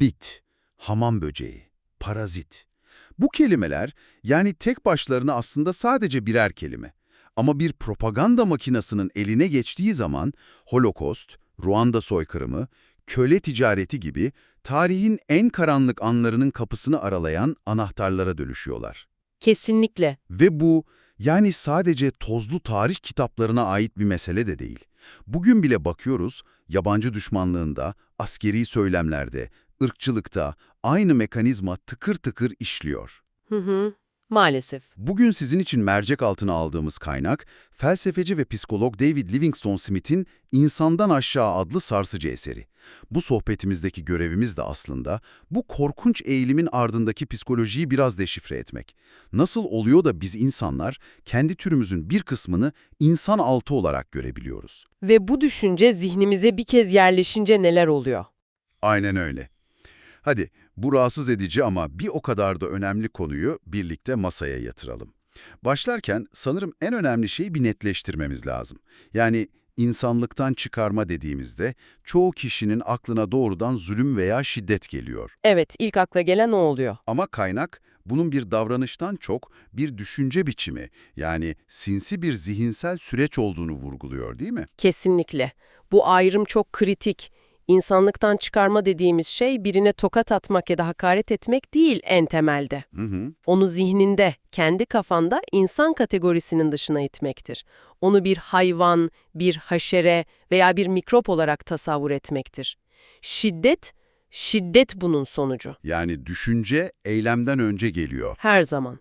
Bit, hamam böceği, parazit. Bu kelimeler yani tek başlarına aslında sadece birer kelime. Ama bir propaganda makinasının eline geçtiği zaman Holokost, Ruanda soykırımı, köle ticareti gibi tarihin en karanlık anlarının kapısını aralayan anahtarlara dönüşüyorlar. Kesinlikle. Ve bu yani sadece tozlu tarih kitaplarına ait bir mesele de değil. Bugün bile bakıyoruz yabancı düşmanlığında, askeri söylemlerde, ırkçılıkta aynı mekanizma tıkır tıkır işliyor. Hı hı. Maalesef. Bugün sizin için mercek altına aldığımız kaynak, felsefeci ve psikolog David Livingstone Smith'in İnsandan Aşağı adlı sarsıcı eseri. Bu sohbetimizdeki görevimiz de aslında bu korkunç eğilimin ardındaki psikolojiyi biraz deşifre etmek. Nasıl oluyor da biz insanlar kendi türümüzün bir kısmını insan altı olarak görebiliyoruz? Ve bu düşünce zihnimize bir kez yerleşince neler oluyor? Aynen öyle. Hadi bu rahatsız edici ama bir o kadar da önemli konuyu birlikte masaya yatıralım. Başlarken sanırım en önemli şeyi bir netleştirmemiz lazım. Yani insanlıktan çıkarma dediğimizde çoğu kişinin aklına doğrudan zulüm veya şiddet geliyor. Evet, ilk akla gelen o oluyor. Ama kaynak bunun bir davranıştan çok bir düşünce biçimi yani sinsi bir zihinsel süreç olduğunu vurguluyor değil mi? Kesinlikle. Bu ayrım çok kritik. İnsanlıktan çıkarma dediğimiz şey birine tokat atmak ya da hakaret etmek değil en temelde. Hı hı. Onu zihninde, kendi kafanda insan kategorisinin dışına itmektir. Onu bir hayvan, bir haşere veya bir mikrop olarak tasavvur etmektir. Şiddet, şiddet bunun sonucu. Yani düşünce eylemden önce geliyor. Her zaman.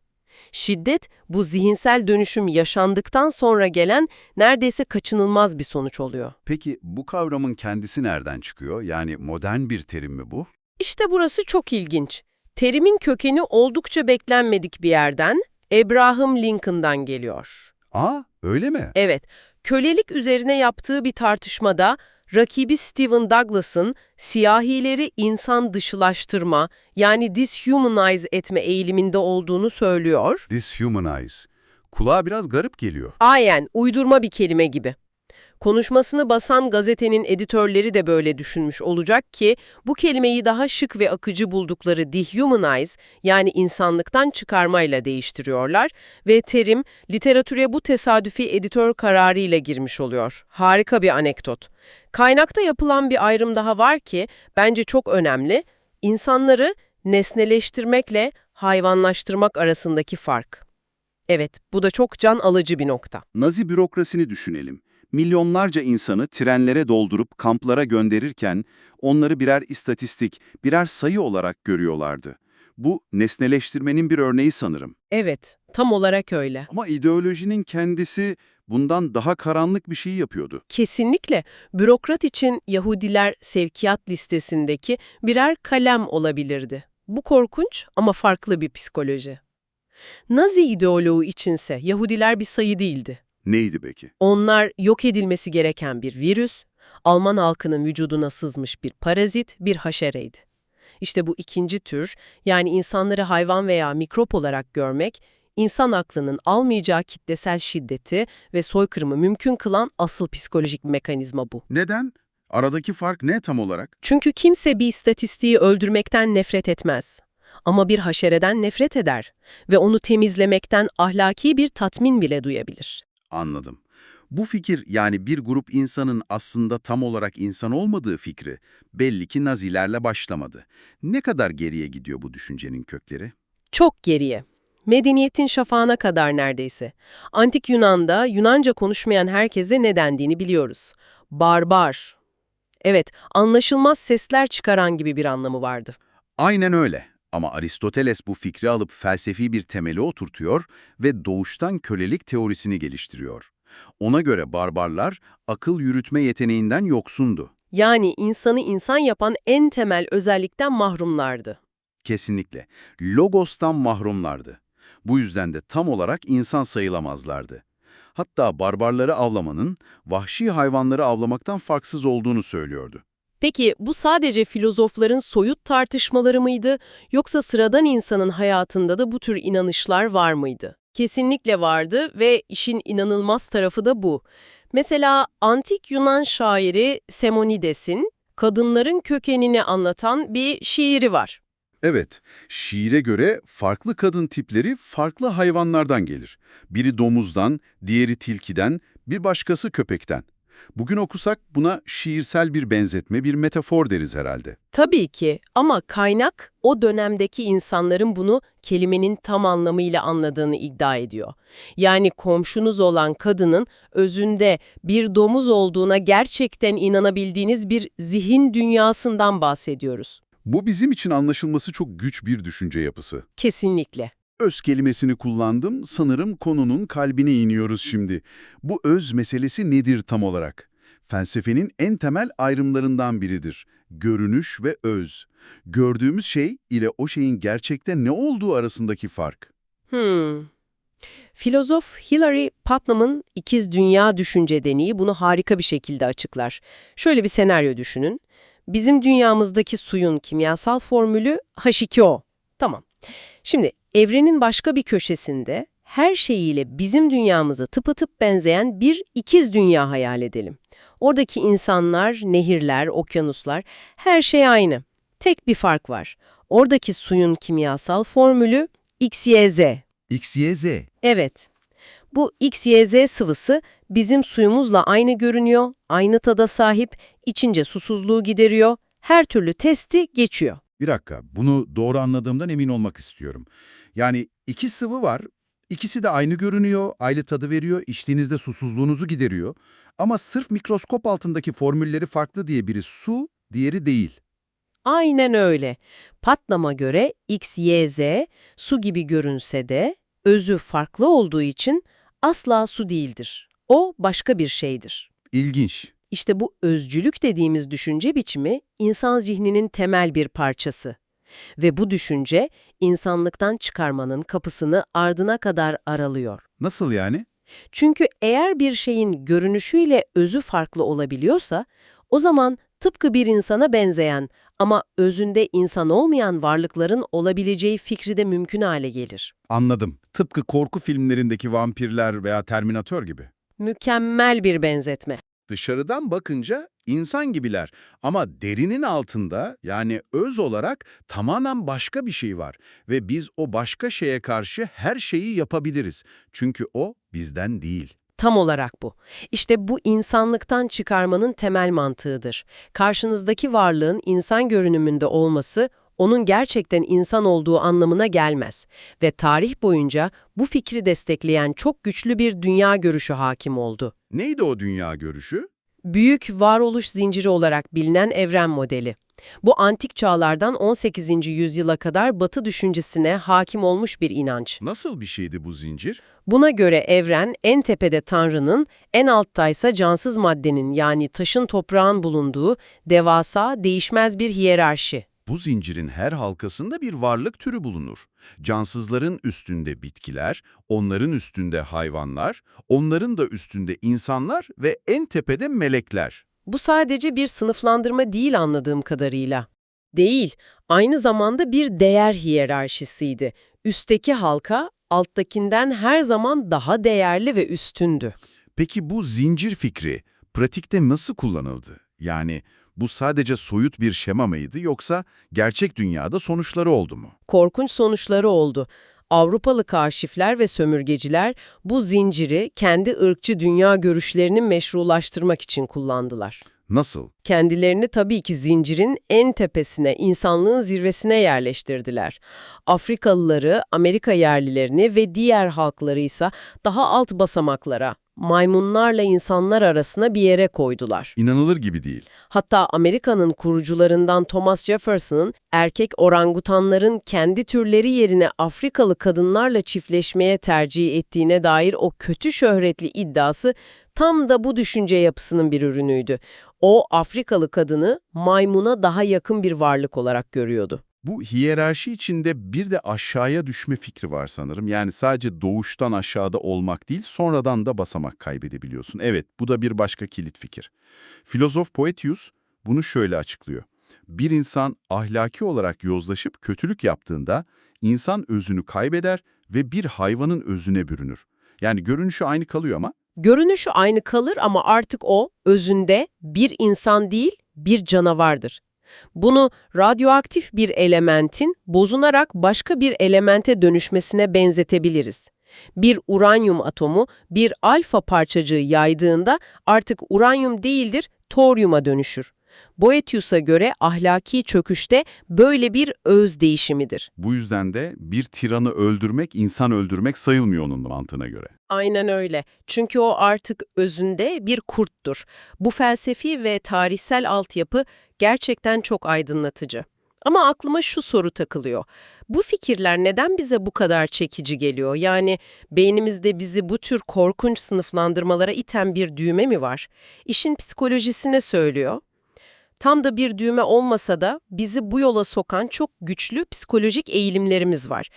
Şiddet, bu zihinsel dönüşüm yaşandıktan sonra gelen neredeyse kaçınılmaz bir sonuç oluyor. Peki bu kavramın kendisi nereden çıkıyor? Yani modern bir terim mi bu? İşte burası çok ilginç. Terimin kökeni oldukça beklenmedik bir yerden, Abraham Lincoln'dan geliyor. Aa, öyle mi? Evet, kölelik üzerine yaptığı bir tartışmada rakibi Stephen Douglas'ın siyahileri insan dışılaştırma yani dishumanize etme eğiliminde olduğunu söylüyor. Dishumanize. Kulağa biraz garip geliyor. Ayen, uydurma bir kelime gibi. Konuşmasını basan gazetenin editörleri de böyle düşünmüş olacak ki bu kelimeyi daha şık ve akıcı buldukları dehumanize yani insanlıktan çıkarmayla değiştiriyorlar ve terim literatüre bu tesadüfi editör kararıyla girmiş oluyor. Harika bir anekdot. Kaynakta yapılan bir ayrım daha var ki bence çok önemli. İnsanları nesneleştirmekle hayvanlaştırmak arasındaki fark. Evet, bu da çok can alıcı bir nokta. Nazi bürokrasini düşünelim. Milyonlarca insanı trenlere doldurup kamplara gönderirken onları birer istatistik, birer sayı olarak görüyorlardı. Bu nesneleştirmenin bir örneği sanırım. Evet, tam olarak öyle. Ama ideolojinin kendisi bundan daha karanlık bir şey yapıyordu. Kesinlikle bürokrat için Yahudiler sevkiyat listesindeki birer kalem olabilirdi. Bu korkunç ama farklı bir psikoloji. Nazi ideoloğu içinse Yahudiler bir sayı değildi. Neydi peki? Onlar yok edilmesi gereken bir virüs, Alman halkının vücuduna sızmış bir parazit, bir haşereydi. İşte bu ikinci tür, yani insanları hayvan veya mikrop olarak görmek, insan aklının almayacağı kitlesel şiddeti ve soykırımı mümkün kılan asıl psikolojik mekanizma bu. Neden? Aradaki fark ne tam olarak? Çünkü kimse bir istatistiği öldürmekten nefret etmez. Ama bir haşereden nefret eder ve onu temizlemekten ahlaki bir tatmin bile duyabilir. Anladım. Bu fikir yani bir grup insanın aslında tam olarak insan olmadığı fikri belli ki Nazilerle başlamadı. Ne kadar geriye gidiyor bu düşüncenin kökleri? Çok geriye. Medeniyetin şafağına kadar neredeyse. Antik Yunan'da Yunanca konuşmayan herkese ne dendiğini biliyoruz. Barbar. Evet, anlaşılmaz sesler çıkaran gibi bir anlamı vardı. Aynen öyle. Ama Aristoteles bu fikri alıp felsefi bir temeli oturtuyor ve doğuştan kölelik teorisini geliştiriyor. Ona göre barbarlar akıl yürütme yeteneğinden yoksundu. Yani insanı insan yapan en temel özellikten mahrumlardı. Kesinlikle. Logos'tan mahrumlardı. Bu yüzden de tam olarak insan sayılamazlardı. Hatta barbarları avlamanın vahşi hayvanları avlamaktan farksız olduğunu söylüyordu. Peki bu sadece filozofların soyut tartışmaları mıydı yoksa sıradan insanın hayatında da bu tür inanışlar var mıydı? Kesinlikle vardı ve işin inanılmaz tarafı da bu. Mesela antik Yunan şairi Semonides'in kadınların kökenini anlatan bir şiiri var. Evet, şiire göre farklı kadın tipleri farklı hayvanlardan gelir. Biri domuzdan, diğeri tilkiden, bir başkası köpekten. Bugün okusak buna şiirsel bir benzetme, bir metafor deriz herhalde. Tabii ki ama kaynak o dönemdeki insanların bunu kelimenin tam anlamıyla anladığını iddia ediyor. Yani komşunuz olan kadının özünde bir domuz olduğuna gerçekten inanabildiğiniz bir zihin dünyasından bahsediyoruz. Bu bizim için anlaşılması çok güç bir düşünce yapısı. Kesinlikle. Öz kelimesini kullandım, sanırım konunun kalbine iniyoruz şimdi. Bu öz meselesi nedir tam olarak? Felsefenin en temel ayrımlarından biridir. Görünüş ve öz. Gördüğümüz şey ile o şeyin gerçekte ne olduğu arasındaki fark. Hmm. Filozof Hilary Putnam'ın ikiz dünya düşünce deneyi bunu harika bir şekilde açıklar. Şöyle bir senaryo düşünün. Bizim dünyamızdaki suyun kimyasal formülü H2O. Tamam. Şimdi evrenin başka bir köşesinde her şeyiyle bizim dünyamıza tıpatıp benzeyen bir ikiz dünya hayal edelim. Oradaki insanlar, nehirler, okyanuslar her şey aynı. Tek bir fark var. Oradaki suyun kimyasal formülü XYZ. X, Y, Z. Evet. Bu XYZ sıvısı bizim suyumuzla aynı görünüyor, aynı tada sahip, içince susuzluğu gideriyor, her türlü testi geçiyor. Bir dakika, bunu doğru anladığımdan emin olmak istiyorum. Yani iki sıvı var, ikisi de aynı görünüyor, aynı tadı veriyor, içtiğinizde susuzluğunuzu gideriyor. Ama sırf mikroskop altındaki formülleri farklı diye biri su, diğeri değil. Aynen öyle. Putnam'a göre XYZ su gibi görünse de özü farklı olduğu için asla su değildir. O başka bir şeydir. İlginç. İşte bu özcülük dediğimiz düşünce biçimi insan zihninin temel bir parçası. Ve bu düşünce insanlıktan çıkarmanın kapısını ardına kadar aralıyor. Nasıl yani? Çünkü eğer bir şeyin görünüşüyle özü farklı olabiliyorsa, o zaman tıpkı bir insana benzeyen ama özünde insan olmayan varlıkların olabileceği fikri de mümkün hale gelir. Anladım. Tıpkı korku filmlerindeki vampirler veya Terminator gibi. Mükemmel bir benzetme. Dışarıdan bakınca insan gibiler ama derinin altında yani öz olarak tamamen başka bir şey var ve biz o başka şeye karşı her şeyi yapabiliriz. Çünkü o bizden değil. Tam olarak bu. İşte bu insanlıktan çıkarmanın temel mantığıdır. Karşınızdaki varlığın insan görünümünde olması, onun gerçekten insan olduğu anlamına gelmez. Ve tarih boyunca bu fikri destekleyen çok güçlü bir dünya görüşü hakim oldu. Neydi o dünya görüşü? Büyük varoluş zinciri olarak bilinen evren modeli. Bu antik çağlardan 18. yüzyıla kadar Batı düşüncesine hakim olmuş bir inanç. Nasıl bir şeydi bu zincir? Buna göre evren en tepede Tanrı'nın, en alttaysa cansız maddenin yani taşın toprağın bulunduğu devasa, değişmez bir hiyerarşi. Bu zincirin her halkasında bir varlık türü bulunur. Cansızların üstünde bitkiler, onların üstünde hayvanlar, onların da üstünde insanlar ve en tepede melekler. Bu sadece bir sınıflandırma değil anladığım kadarıyla. Değil, aynı zamanda bir değer hiyerarşisiydi. Üstteki halka, alttakinden her zaman daha değerli ve üstündü. Peki bu zincir fikri pratikte nasıl kullanıldı? Yani bu sadece soyut bir şema mıydı yoksa gerçek dünyada sonuçları oldu mu? Korkunç sonuçları oldu. Avrupalı kaşifler ve sömürgeciler bu zinciri kendi ırkçı dünya görüşlerini meşrulaştırmak için kullandılar. Nasıl? Kendilerini tabii ki zincirin en tepesine, insanlığın zirvesine yerleştirdiler. Afrikalıları, Amerika yerlilerini ve diğer halkları ise daha alt basamaklara, maymunlarla insanlar arasına bir yere koydular. İnanılır gibi değil. Hatta Amerika'nın kurucularından Thomas Jefferson'ın erkek orangutanların kendi türleri yerine Afrikalı kadınlarla çiftleşmeye tercih ettiğine dair o kötü şöhretli iddiası tam da bu düşünce yapısının bir ürünüydü. O Afrikalı kadını maymuna daha yakın bir varlık olarak görüyordu. Bu hiyerarşi içinde bir de aşağıya düşme fikri var sanırım. Yani sadece doğuştan aşağıda olmak değil, sonradan da basamak kaybedebiliyorsun. Evet, bu da bir başka kilit fikir. Filozof Poetius bunu şöyle açıklıyor. Bir insan ahlaki olarak yozlaşıp kötülük yaptığında insan özünü kaybeder ve bir hayvanın özüne bürünür. Yani görünüşü aynı kalıyor ama Görünüşü aynı kalır ama artık o özünde bir insan değil, bir canavardır. Bunu radyoaktif bir elementin bozunarak başka bir elemente dönüşmesine benzetebiliriz. Bir uranyum atomu bir alfa parçacığı yaydığında artık uranyum değildir, toryuma dönüşür. Boethius'a göre ahlaki çöküşte böyle bir öz değişimidir. Bu yüzden de bir tiranı öldürmek insan öldürmek sayılmıyor onun mantığına göre. Aynen öyle. Çünkü o artık özünde bir kurttur. Bu felsefi ve tarihsel altyapı gerçekten çok aydınlatıcı. Ama aklıma şu soru takılıyor. Bu fikirler neden bize bu kadar çekici geliyor? Yani beynimizde bizi bu tür korkunç sınıflandırmalara iten bir düğme mi var? İşin psikolojisine söylüyor. Tam da bir düğme olmasa da bizi bu yola sokan çok güçlü psikolojik eğilimlerimiz var.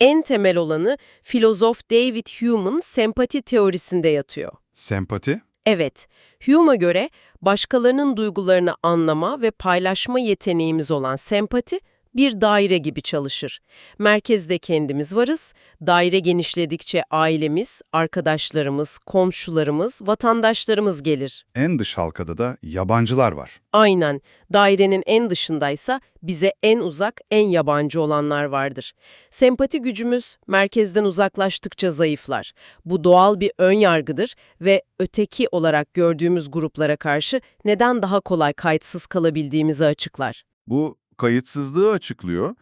En temel olanı filozof David Hume'un sempati teorisinde yatıyor. Sempati? Evet, Hume'a göre başkalarının duygularını anlama ve paylaşma yeteneğimiz olan sempati bir daire gibi çalışır. Merkezde kendimiz varız, daire genişledikçe ailemiz, arkadaşlarımız, komşularımız, vatandaşlarımız gelir. En dış halkada da yabancılar var. Aynen, dairenin en dışındaysa bize en uzak, en yabancı olanlar vardır. Sempati gücümüz merkezden uzaklaştıkça zayıflar. Bu doğal bir ön yargıdır ve öteki olarak gördüğümüz gruplara karşı neden daha kolay kayıtsız kalabildiğimizi açıklar. Bu kayıtsızlığı açıklıyor.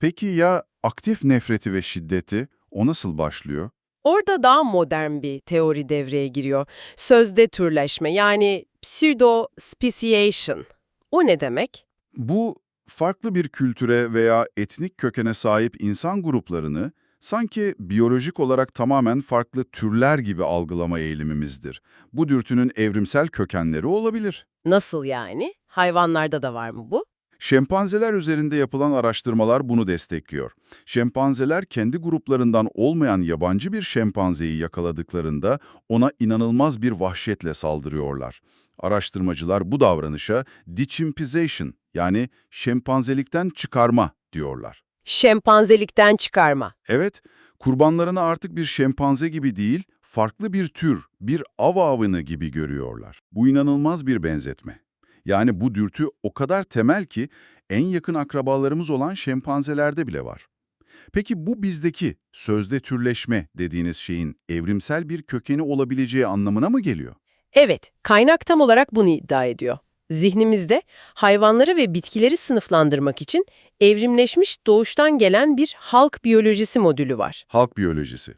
Peki ya aktif nefreti ve şiddeti? O nasıl başlıyor? Orada daha modern bir teori devreye giriyor. Sözde türleşme yani pseudo-speciation. O ne demek? Bu farklı bir kültüre veya etnik kökene sahip insan gruplarını sanki biyolojik olarak tamamen farklı türler gibi algılama eğilimimizdir. Bu dürtünün evrimsel kökenleri olabilir. Nasıl yani? Hayvanlarda da var mı bu? Şempanzeler üzerinde yapılan araştırmalar bunu destekliyor. Şempanzeler kendi gruplarından olmayan yabancı bir şempanzeyi yakaladıklarında ona inanılmaz bir vahşetle saldırıyorlar. Araştırmacılar bu davranışa dechimpization yani şempanzelikten çıkarma diyorlar. Şempanzelikten çıkarma. Evet, kurbanlarını artık bir şempanze gibi değil, farklı bir tür, bir av avını gibi görüyorlar. Bu inanılmaz bir benzetme. Yani bu dürtü o kadar temel ki en yakın akrabalarımız olan şempanzelerde bile var. Peki bu bizdeki sözde türleşme dediğiniz şeyin evrimsel bir kökeni olabileceği anlamına mı geliyor? Evet, kaynak tam olarak bunu iddia ediyor. Zihnimizde hayvanları ve bitkileri sınıflandırmak için evrimleşmiş doğuştan gelen bir halk biyolojisi modülü var. Halk biyolojisi.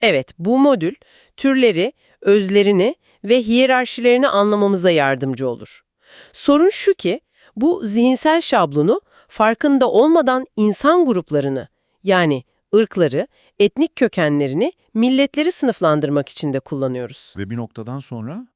Evet, bu modül türleri, özlerini ve hiyerarşilerini anlamamıza yardımcı olur. Sorun şu ki, bu zihinsel şablonu farkında olmadan insan gruplarını, yani ırkları, etnik kökenlerini, milletleri sınıflandırmak için de kullanıyoruz. Ve bir noktadan sonra?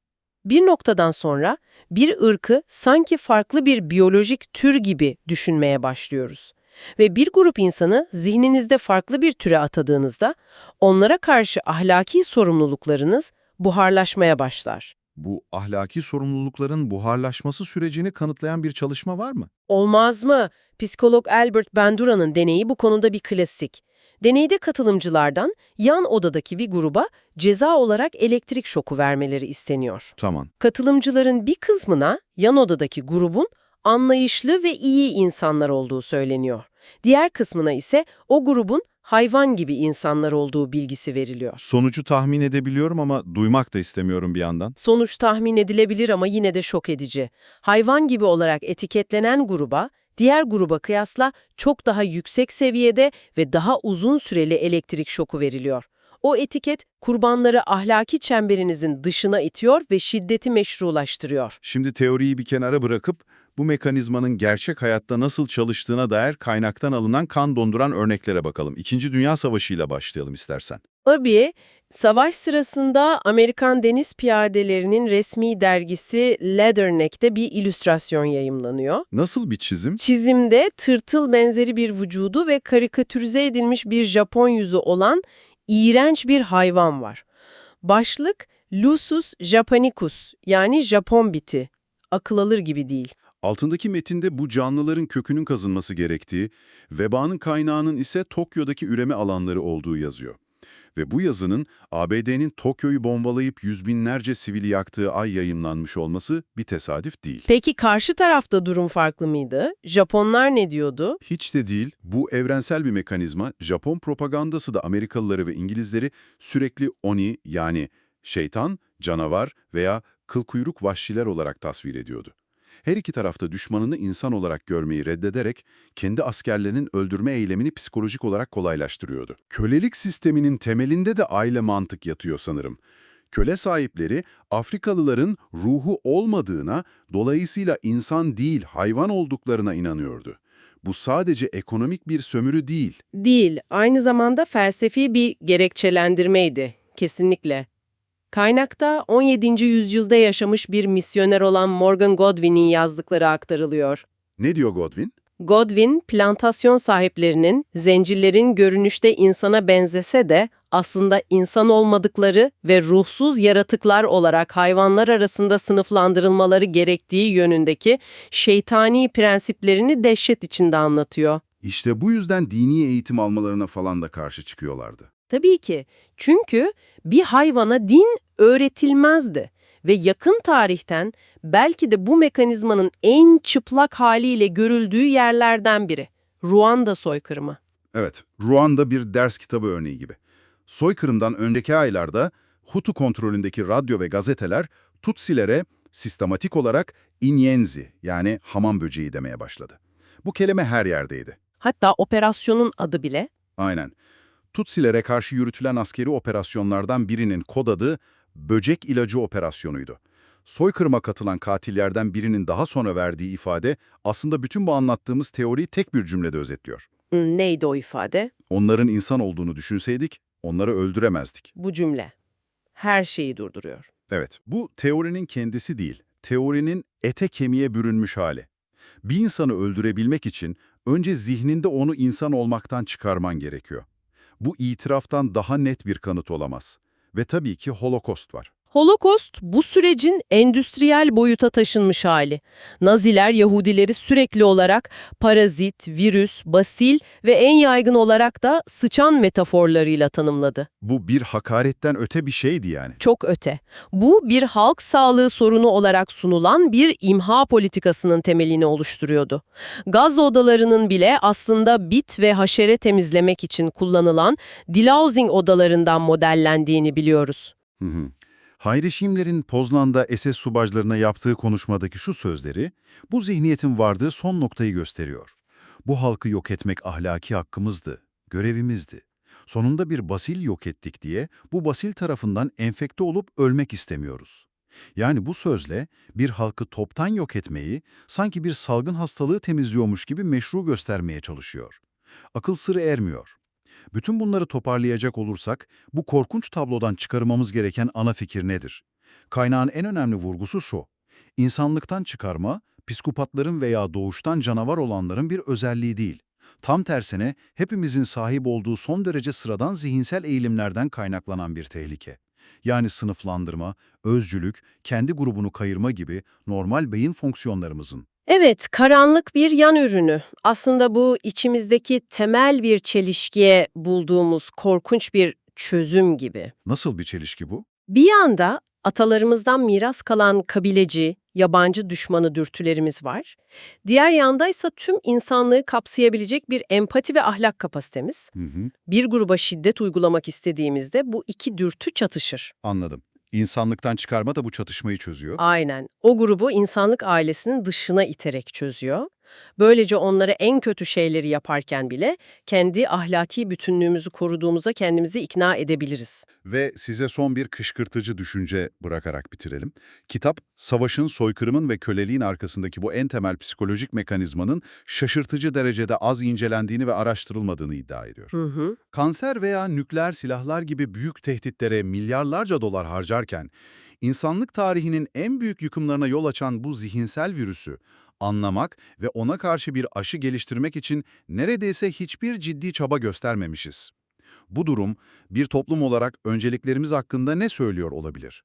Bir noktadan sonra bir ırkı sanki farklı bir biyolojik tür gibi düşünmeye başlıyoruz. Ve bir grup insanı zihninizde farklı bir türe atadığınızda onlara karşı ahlaki sorumluluklarınız buharlaşmaya başlar. Bu ahlaki sorumlulukların buharlaşması sürecini kanıtlayan bir çalışma var mı? Olmaz mı? Psikolog Albert Bandura'nın deneyi bu konuda bir klasik. Deneyde katılımcılardan yan odadaki bir gruba ceza olarak elektrik şoku vermeleri isteniyor. Tamam. Katılımcıların bir kısmına yan odadaki grubun anlayışlı ve iyi insanlar olduğu söyleniyor. Diğer kısmına ise o grubun hayvan gibi insanlar olduğu bilgisi veriliyor. Sonucu tahmin edebiliyorum ama duymak da istemiyorum bir yandan. Sonuç tahmin edilebilir ama yine de şok edici. Hayvan gibi olarak etiketlenen gruba, diğer gruba kıyasla çok daha yüksek seviyede ve daha uzun süreli elektrik şoku veriliyor. O etiket kurbanları ahlaki çemberinizin dışına itiyor ve şiddeti meşrulaştırıyor. Şimdi teoriyi bir kenara bırakıp bu mekanizmanın gerçek hayatta nasıl çalıştığına dair kaynaktan alınan kan donduran örneklere bakalım. İkinci Dünya Savaşı ile başlayalım istersen. Tabii, savaş sırasında Amerikan deniz piyadelerinin resmi dergisi Leatherneck'te bir illüstrasyon yayımlanıyor. Nasıl bir çizim? Çizimde tırtıl benzeri bir vücudu ve karikatürize edilmiş bir Japon yüzü olan iğrenç bir hayvan var. Başlık Lusus japonicus yani Japon biti. Akıl alır gibi değil. Altındaki metinde bu canlıların kökünün kazınması gerektiği, vebanın kaynağının ise Tokyo'daki üreme alanları olduğu yazıyor. Ve bu yazının ABD'nin Tokyo'yu bombalayıp yüz binlerce sivili yaktığı ay yayımlanmış olması bir tesadüf değil. Peki karşı tarafta durum farklı mıydı? Japonlar ne diyordu? Hiç de değil, bu evrensel bir mekanizma, Japon propagandası da Amerikalıları ve İngilizleri sürekli oni yani şeytan, canavar veya kıl kuyruk vahşiler olarak tasvir ediyordu. Her iki tarafta düşmanını insan olarak görmeyi reddederek kendi askerlerinin öldürme eylemini psikolojik olarak kolaylaştırıyordu. Kölelik sisteminin temelinde de aile mantık yatıyor sanırım. Köle sahipleri Afrikalıların ruhu olmadığına, dolayısıyla insan değil hayvan olduklarına inanıyordu. Bu sadece ekonomik bir sömürü değil. Değil, aynı zamanda felsefi bir gerekçelendirmeydi. Kesinlikle. Kaynakta 17. yüzyılda yaşamış bir misyoner olan Morgan Godwin'in yazdıkları aktarılıyor. Ne diyor Godwin? Godwin, plantasyon sahiplerinin, zencillerin görünüşte insana benzese de aslında insan olmadıkları ve ruhsuz yaratıklar olarak hayvanlar arasında sınıflandırılmaları gerektiği yönündeki şeytani prensiplerini dehşet içinde anlatıyor. İşte bu yüzden dini eğitim almalarına falan da karşı çıkıyorlardı. Tabii ki. Çünkü bir hayvana din öğretilmezdi ve yakın tarihten belki de bu mekanizmanın en çıplak haliyle görüldüğü yerlerden biri. Ruanda soykırımı. Evet, Ruanda bir ders kitabı örneği gibi. Soykırımdan önceki aylarda Hutu kontrolündeki radyo ve gazeteler Tutsilere sistematik olarak inyenzi yani hamam böceği demeye başladı. Bu kelime her yerdeydi. Hatta operasyonun adı bile Aynen. Tutsilere karşı yürütülen askeri operasyonlardan birinin kod adı böcek ilacı operasyonuydu. Soykırıma katılan katillerden birinin daha sonra verdiği ifade aslında bütün bu anlattığımız teoriyi tek bir cümlede özetliyor. Neydi o ifade? Onların insan olduğunu düşünseydik, onları öldüremezdik. Bu cümle. Her şeyi durduruyor. Evet, bu teorinin kendisi değil, teorinin ete kemiğe bürünmüş hali. Bir insanı öldürebilmek için önce zihninde onu insan olmaktan çıkarman gerekiyor. Bu itiraftan daha net bir kanıt olamaz. Ve tabii ki Holokost var. Holokost bu sürecin endüstriyel boyuta taşınmış hali. Naziler Yahudileri sürekli olarak parazit, virüs, basil ve en yaygın olarak da sıçan metaforlarıyla tanımladı. Bu bir hakaretten öte bir şeydi yani. Çok öte. Bu bir halk sağlığı sorunu olarak sunulan bir imha politikasının temelini oluşturuyordu. Gaz odalarının bile aslında bit ve haşere temizlemek için kullanılan delousing odalarından modellendiğini biliyoruz. Hı hı. Hayri Şimler'in Poznan'da SS subajlarına yaptığı konuşmadaki şu sözleri, bu zihniyetin vardığı son noktayı gösteriyor. Bu halkı yok etmek ahlaki hakkımızdı, görevimizdi. Sonunda bir basil yok ettik diye bu basil tarafından enfekte olup ölmek istemiyoruz. Yani bu sözle bir halkı toptan yok etmeyi sanki bir salgın hastalığı temizliyormuş gibi meşru göstermeye çalışıyor. Akıl sırrı ermiyor. Bütün bunları toparlayacak olursak, bu korkunç tablodan çıkarmamız gereken ana fikir nedir? Kaynağın en önemli vurgusu şu. İnsanlıktan çıkarma, psikopatların veya doğuştan canavar olanların bir özelliği değil. Tam tersine hepimizin sahip olduğu son derece sıradan zihinsel eğilimlerden kaynaklanan bir tehlike. Yani sınıflandırma, özcülük, kendi grubunu kayırma gibi normal beyin fonksiyonlarımızın. Evet, karanlık bir yan ürünü. Aslında bu içimizdeki temel bir çelişkiye bulduğumuz korkunç bir çözüm gibi. Nasıl bir çelişki bu? Bir yanda atalarımızdan miras kalan kabileci, yabancı düşmanı dürtülerimiz var. Diğer yandaysa tüm insanlığı kapsayabilecek bir empati ve ahlak kapasitemiz. Hı hı. Bir gruba şiddet uygulamak istediğimizde bu iki dürtü çatışır. Anladım. İnsanlıktan çıkarma da bu çatışmayı çözüyor. Aynen. O grubu insanlık ailesinin dışına iterek çözüyor. Böylece onlara en kötü şeyleri yaparken bile kendi ahlaki bütünlüğümüzü koruduğumuza kendimizi ikna edebiliriz. Ve size son bir kışkırtıcı düşünce bırakarak bitirelim. Kitap, savaşın, soykırımın ve köleliğin arkasındaki bu en temel psikolojik mekanizmanın şaşırtıcı derecede az incelendiğini ve araştırılmadığını iddia ediyor. Hı hı. Kanser veya nükleer silahlar gibi büyük tehditlere milyarlarca dolar harcarken, insanlık tarihinin en büyük yıkımlarına yol açan bu zihinsel virüsü anlamak ve ona karşı bir aşı geliştirmek için neredeyse hiçbir ciddi çaba göstermemişiz. Bu durum bir toplum olarak önceliklerimiz hakkında ne söylüyor olabilir?